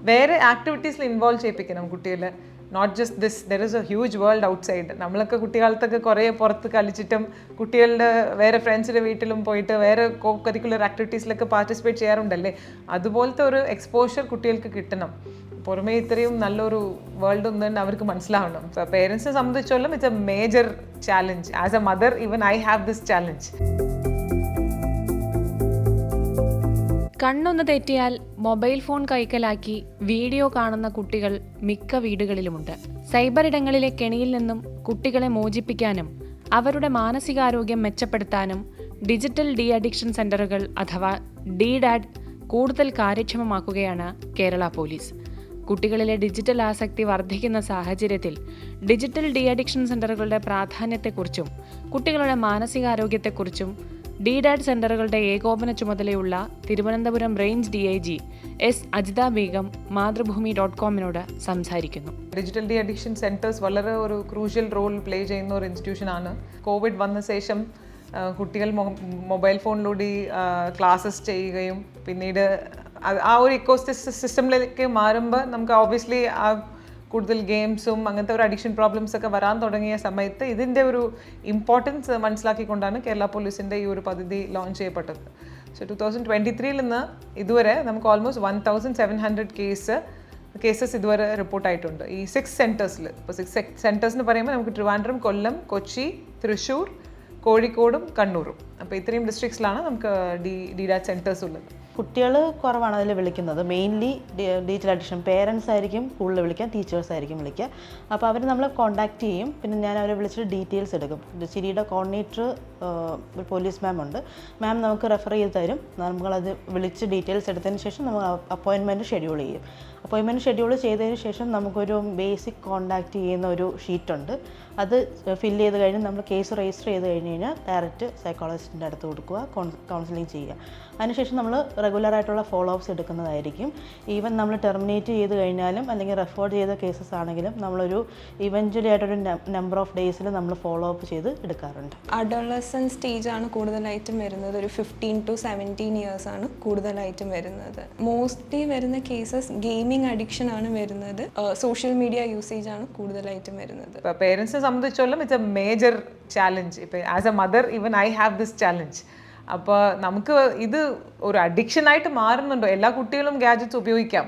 വേറെ ആക്ടിവിറ്റീസിൽ ഇൻവോൾവ് ചെയ്യിപ്പിക്കണം കുട്ടികളെ. Not just this there is a huge world outside നമ്മളൊക്കെ കുട്ടിക്കാലത്തൊക്കെ കുറേ പുറത്ത് കളിച്ചിട്ടും കുട്ടികളുടെ വേറെ ഫ്രണ്ട്സിന്റെ വീട്ടിലും പോയിട്ട് വേറെ കോ കരിക്കുലർ ആക്ടിവിറ്റീസിലൊക്കെ പാർട്ടിസിപ്പേറ്റ് ചെയ്യാറുണ്ടല്ലേ? അതുപോലത്തെ ഒരു എക്സ്പോഷർ കുട്ടികൾക്ക് കിട്ടണം. പുറമേ ഇത്രയും നല്ലൊരു വേൾഡ് ഉണ്ടെന്ന് അവർക്ക് മനസ്സിലാവണം. പേരൻസിനെ സംബന്ധിച്ചോളം it's a major challenge as a mother even I have this challenge കണ്ണൊന്ന് തെറ്റിയാൽ മൊബൈൽ ഫോൺ കൈക്കലാക്കി വീഡിയോ കാണുന്ന കുട്ടികൾ മിക്ക വീടുകളിലുമുണ്ട്. സൈബർ ഇടങ്ങളിലെ കെണിയിൽ നിന്നും കുട്ടികളെ മോചിപ്പിക്കാനും അവരുടെ മാനസികാരോഗ്യം മെച്ചപ്പെടുത്താനും ഡിജിറ്റൽ ഡി അഡിക്ഷൻ സെന്ററുകൾ അഥവാ ഡി ഡാഡ് കൂടുതൽ കാര്യക്ഷമമാക്കുകയാണ് കേരള പോലീസ്. കുട്ടികളിലെ ഡിജിറ്റൽ ആസക്തി വർദ്ധിക്കുന്ന സാഹചര്യത്തിൽ ഡിജിറ്റൽ ഡി അഡിക്ഷൻ സെന്ററുകളുടെ പ്രാധാന്യത്തെക്കുറിച്ചും കുട്ടികളുടെ മാനസികാരോഗ്യത്തെക്കുറിച്ചും ഡി ഡാഡ് സെന്ററുകളുടെ ഏകോപന ചുമതലയുള്ള Thiruvananthapuram range D I G S Ajitha Beegum Mathrubhumi dot കോമിനോട് സംസാരിക്കുന്നു. ഡിജിറ്റൽ ഡി അഡിക്ഷൻ സെന്റേഴ്സ് വളരെ ഒരു ക്രൂഷ്യൽ റോൾ പ്ലേ ചെയ്യുന്ന ഒരു ഇൻസ്റ്റിറ്റ്യൂഷനാണ് കോവിഡ് വന്ന ശേഷം കുട്ടികൾ മൊബൈൽ ഫോണിലൂടെ ക്ലാസ്സസ് ചെയ്യുകയും പിന്നീട് ആ ഒരു ഇക്കോ സിസ്റ്റമിലേക്ക് മാറുമ്പോൾ നമുക്ക് ഓബിയസ്ലി ആ കൂടുതൽ ഗെയിംസും അങ്ങനത്തെ ഒരു അഡിക്ഷൻ പ്രോബ്ലംസ് ഒക്കെ വരാൻ തുടങ്ങിയ സമയത്ത് ഇതിന്റെ ഒരു ഇമ്പോർട്ടൻസ് മനസ്സിലാക്കിക്കൊണ്ടാണ് കേരള പോലീസിന്റെ ഈ ഒരു പദ്ധതി ലോഞ്ച് ചെയ്യപ്പെട്ടത്. സോ ടു തൗസൻഡ് ട്വന്റി ത്രീയിൽ നിന്ന് ഇതുവരെ നമുക്ക് almost one thousand seven hundred case cases ഇതുവരെ റിപ്പോർട്ടായിട്ടുണ്ട് ഈ സിക്സ് സെന്റേഴ്സിൽ ഇപ്പോൾ സിക്സ് സെന്റേഴ്സ് എന്ന് പറയുമ്പോൾ നമുക്ക് ട്രിവാൻഡ്രം കൊല്ലം കൊച്ചി തൃശ്ശൂർ കോഴിക്കോടും കണ്ണൂരും അപ്പോൾ ഇത്രയും ഡിസ്ട്രിക്ട്സിലാണ് നമുക്ക് ഡി ഡിഡാറ്റ് സെന്റേഴ്സ് ഉള്ളത്. കുട്ടികൾ കുറവാണ് അതിൽ വിളിക്കുന്നത്. മെയിൻലി ഡിജിറ്റൽ അഡിഷൻ പേരൻസ് ആയിരിക്കും കൂടുതൽ വിളിക്കുക ടീച്ചേഴ്സ് ആയിരിക്കും വിളിക്കുക. അപ്പോൾ അവർ നമ്മളെ കോൺടാക്റ്റ് ചെയ്യും. പിന്നെ ഞാൻ അവരെ വിളിച്ചിട്ട് ഡീറ്റെയിൽസ് എടുക്കും. ചിരിയുടെ കോർഡിനേറ്റർ ഒരു പോലീസ് മാം ഉണ്ട്. മാം നമുക്ക് റെഫർ ചെയ്ത് തരും. നമ്മളത് വിളിച്ച് ഡീറ്റെയിൽസ് എടുത്തതിന് ശേഷം നമ്മൾ അപ്പോയിൻമെന്റ് ഷെഡ്യൂൾ ചെയ്യും. അപ്പോയിൻമെന്റ് ഷെഡ്യൂൾ ചെയ്തതിന് ശേഷം നമുക്കൊരു ബേസിക് കോൺടാക്റ്റ് ചെയ്യുന്ന ഒരു ഷീറ്റുണ്ട് അത് ഫില്ല് ചെയ്ത് കഴിഞ്ഞ് നമ്മൾ കേസ് രജിസ്റ്റർ ചെയ്ത് കഴിഞ്ഞ് കഴിഞ്ഞാൽ ഡയറക്റ്റ് സൈക്കോളജിസ്റ്റിന്റെ അടുത്ത് കൊടുക്കുക കൗൺസിലിംഗ് ചെയ്യുക. അതിനുശേഷം നമ്മൾ റെഗുലർ ആയിട്ടുള്ള ഫോളോ അപ്സ് എടുക്കുന്നതായിരിക്കും. ഈവൻ നമ്മൾ ടെർമിനേറ്റ് ചെയ്ത് കഴിഞ്ഞാലും അല്ലെങ്കിൽ റെഫോർ ചെയ്ത കേസസ് ആണെങ്കിലും നമ്മളൊരു ഇവഞ്ച്വലി ആയിട്ടൊരു നമ്പർ ഓഫ് ഡേയ്സിൽ നമ്മൾ ഫോളോ അപ്പ് ചെയ്ത് എടുക്കാറുണ്ട്. അഡോളസൻ സ്റ്റേജാണ് കൂടുതലായിട്ടും വരുന്നത്. ഒരു ഫിഫ്റ്റീൻ ടു സെവന്റീൻ ഇയേഴ്സ് ആണ് കൂടുതലായിട്ടും വരുന്നത്. മോസ്റ്റ്ലി വരുന്ന കേസസ് ഗെയിമിംഗ് അഡിക്ഷൻ ആണ് വരുന്നത്. സോഷ്യൽ മീഡിയ യൂസേജ് ആണ് കൂടുതലായിട്ടും വരുന്നത്. ഇപ്പോൾ പേരൻസിനെ സംബന്ധിച്ചോളം ഇറ്റ്സ് എ മേജർ ചാലഞ്ച് ഇപ്പം as a mother even I have this challenge അപ്പോൾ നമുക്ക് ഇത് ഒരു അഡിക്ഷൻ ആയിട്ട് മാറുന്നുണ്ടോ? എല്ലാ കുട്ടികളും ഗാഡ്ജറ്റ്സ് ഉപയോഗിക്കാം.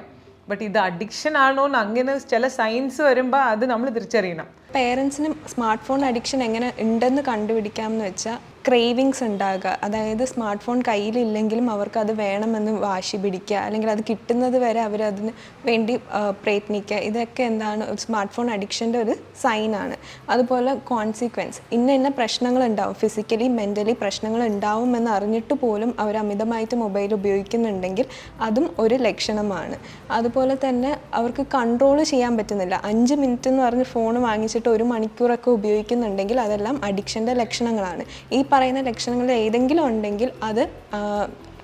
ബട്ട് ഇത് അഡിക്ഷൻ ആണോ എന്ന് അങ്ങനെ ചില സയൻസ് വരുമ്പോൾ അത് നമ്മൾ തിരിച്ചറിയണം. പേരൻസിന് സ്മാർട്ട് ഫോൺ അഡിക്ഷൻ എങ്ങനെ ഉണ്ടെന്ന് കണ്ടുപിടിക്കാം എന്ന് വെച്ചാൽ ക്രേവിങ്സ് ഉണ്ടാകുക. അതായത് സ്മാർട്ട് ഫോൺ കയ്യിലില്ലെങ്കിലും അവർക്ക് അത് വേണമെന്ന് വാശി പിടിക്കുക. അല്ലെങ്കിൽ അത് കിട്ടുന്നത് വരെ അവരതിന് വേണ്ടി പ്രയത്നിക്കുക. ഇതൊക്കെ എന്താണ് സ്മാർട്ട് ഫോൺ അഡിക്ഷന്റെ ഒരു സൈനാണ് അതുപോലെ കോൺസിക്വൻസ് ഇന്ന ഇന്ന പ്രശ്നങ്ങൾ ഉണ്ടാവും ഫിസിക്കലി മെന്റലി പ്രശ്നങ്ങൾ ഉണ്ടാവുമെന്ന് അറിഞ്ഞിട്ട് പോലും അവർ അമിതമായിട്ട് മൊബൈൽ ഉപയോഗിക്കുന്നുണ്ടെങ്കിൽ അതും ഒരു ലക്ഷണമാണ്. അതുപോലെ തന്നെ അവർക്ക് കൺട്രോൾ ചെയ്യാൻ പറ്റുന്നില്ല. അഞ്ച് മിനിറ്റ് എന്ന് പറഞ്ഞ് ഫോൺ വാങ്ങിച്ചിട്ട് ഒരു മണിക്കൂറൊക്കെ ഉപയോഗിക്കുന്നുണ്ടെങ്കിൽ അതെല്ലാം അഡിക്ഷന്റെ ലക്ഷണങ്ങളാണ്. ഈ പറയുന്ന ലക്ഷണങ്ങളിൽ ഏതെങ്കിലും ഉണ്ടെങ്കിൽ അത്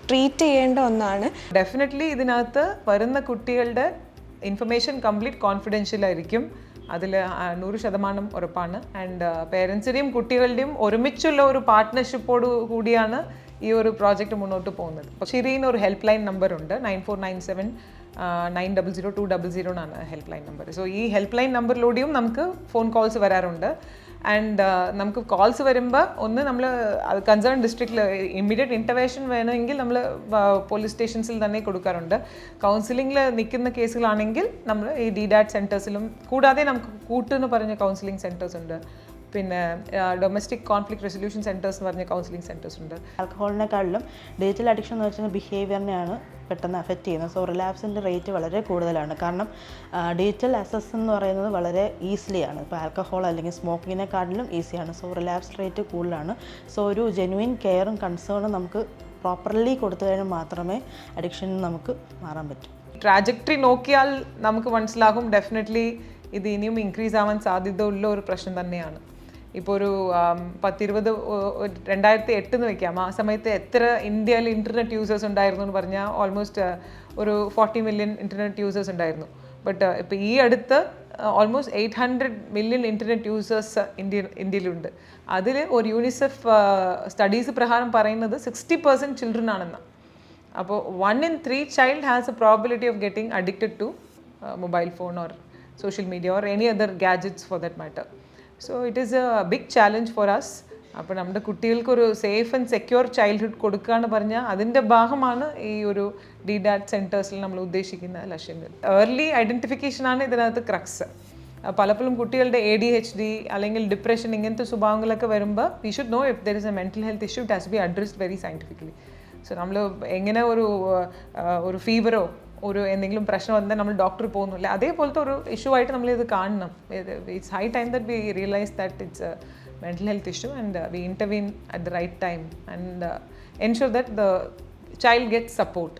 ട്രീറ്റ് ചെയ്യേണ്ട ഒന്നാണ്. ഡെഫിനറ്റ്ലി ഇതിനകത്ത് വരുന്ന കുട്ടികളുടെ ഇൻഫർമേഷൻ കംപ്ലീറ്റ് കോൺഫിഡൻഷ്യൽ ആയിരിക്കും. അതിൽ നൂറ് ശതമാനം ഉറപ്പാണ്. ആൻഡ് പേരൻസിന്റെയും കുട്ടികളുടെയും ഒരുമിച്ചുള്ള ഒരു പാർട്ട്ണർഷിപ്പോട് കൂടിയാണ് ഈ ഒരു പ്രോജക്റ്റ് മുന്നോട്ട് പോകുന്നത്. ഷിരീന് ഒരു ഹെൽപ്പ് ലൈൻ നമ്പർ ഉണ്ട്. Nine four nine seven nine double zero two double zero ആണ് ഹെൽപ്പ് ലൈൻ നമ്പർ സോ ഈ ഹെൽപ്പ് ലൈൻ നമ്പറിലൂടെയും നമുക്ക് ഫോൺ കോൾസ് വരാറുണ്ട്. ആൻഡ് നമുക്ക് കോൾസ് വരുമ്പോൾ ഒന്ന് നമ്മൾ കൺസേൺ ഡിസ്ട്രിക്റ്റിൽ ഇമ്മീഡിയറ്റ് ഇന്റർവേഷൻ വേണമെങ്കിൽ നമ്മൾ പോലീസ് സ്റ്റേഷൻസിൽ തന്നെ കൊടുക്കാറുണ്ട്. കൗൺസിലിംഗിൽ നിൽക്കുന്ന കേസുകളാണെങ്കിൽ നമ്മൾ ഈ ഡി ഡാറ്റ് സെന്റേഴ്സിലും കൂടാതെ നമുക്ക് കൂട്ടെന്ന് പറഞ്ഞ കൗൺസിലിംഗ് സെന്റേഴ്സ് ഉണ്ട്. പിന്നെ ഡൊമസ്റ്റിക് കോൺഫ്ലിക്ട് റെസൊല്യൂഷൻ സെന്റേഴ്സ് എന്ന് പറഞ്ഞ കൗൺസിലിംഗ് സെന്റേഴ്സ് ഉണ്ട്. ആൽക്കഹോളിനെക്കാളും ഡിജിറ്റൽ അഡിക്ഷൻ എന്ന് വെച്ചാൽ ബിഹേവിയറിനെയാണ് പെട്ടെന്ന് അഫക്റ്റ് ചെയ്യുന്നത്. സോ റിലാപ്സിന്റെ റേറ്റ് വളരെ കൂടുതലാണ്. കാരണം ഡിജിറ്റൽ അസസ് എന്ന് പറയുന്നത് വളരെ ഈസിലിയാണ് ഇപ്പോൾ ആൽക്കഹോൾ അല്ലെങ്കിൽ സ്മോക്കിങ്ങിനെക്കാട്ടിലും ഈസിയാണ് സോ റിലാപ്സ് റേറ്റ് കൂടുതലാണ്. സോ ഒരു ജെനുവിൻ കെയറും കൺസേണും നമുക്ക് പ്രോപ്പർലി കൊടുത്തു കഴിഞ്ഞാൽ മാത്രമേ അഡിക്ഷനിൽ നമുക്ക് മാറാൻ പറ്റൂ. ട്രാജക്ടറി നോക്കിയാൽ നമുക്ക് മനസ്സിലാകും. ഡെഫിനറ്റ്ലി ഇത് ഇനിയും ഇൻക്രീസ് ആവാൻ സാധ്യത ഉള്ള ഒരു പ്രശ്നം തന്നെയാണ്. ഇപ്പോൾ ഒരു പത്തിരുപത് രണ്ടായിരത്തി എട്ട് എന്ന് വെക്കാം. ആ സമയത്ത് എത്ര ഇന്ത്യയിൽ ഇന്റർനെറ്റ് യൂസേഴ്സ് ഉണ്ടായിരുന്നു എന്ന് പറഞ്ഞാൽ ഓൾമോസ്റ്റ് ഒരു ഫോർട്ടി മില്യൺ ഇന്റർനെറ്റ് യൂസേഴ്സ് ഉണ്ടായിരുന്നു. ബട്ട് ഇപ്പോൾ ഈ അടുത്ത് almost eight hundred million internet users India ഇന്ത്യയിലുണ്ട്. അതിൽ ഒരു യൂണിസെഫ് സ്റ്റഡീസ് പ്രകാരം പറയുന്നത് സിക്സ്റ്റി പെർസെന്റ് ചിൽഡ്രൻ ആണെന്ന്. അപ്പോൾ one in three child has a probability of getting addicted to mobile phone or social media or any other gadgets for that matter. So it is a big challenge for us അപ്പോൾ നമ്മുടെ കുട്ടികൾക്ക് ഒരു safe and secure childhood കൊടുക്കുക എന്ന് പറഞ്ഞാൽ അതിന്റെ ഭാഗമാണ് ഈ ഒരു ഡി ഡാറ്റ് സെന്റേഴ്സിൽ നമ്മൾ ഉദ്ദേശിക്കുന്ന ലക്ഷ്യങ്ങൾ ഏർലി ഐഡന്റിഫിക്കേഷനാണ് ഇതിനകത്ത് ക്രക്സ് പലപ്പോഴും കുട്ടികളുടെ എ ഡി എച്ച് ഡി അല്ലെങ്കിൽ ഡിപ്രഷൻ ഇങ്ങനത്തെ സ്വഭാവങ്ങളൊക്കെ വരുമ്പോൾ we should know if there is a mental health issue it has be addressed very scientifically so നമ്മൾ എങ്ങനെ ഒരു ഒരു ഫീവറോ ഒരു എന്തെങ്കിലും പ്രശ്നം വന്നാൽ നമ്മൾ ഡോക്ടറിൽ പോകുന്നില്ല അതേപോലത്തെ ഒരു ഇഷ്യൂ ആയിട്ട് നമ്മൾ ഇത് കാണണം. It's high time that we realise that it's mental health issue and we intervene at the right time and ensure that the child get support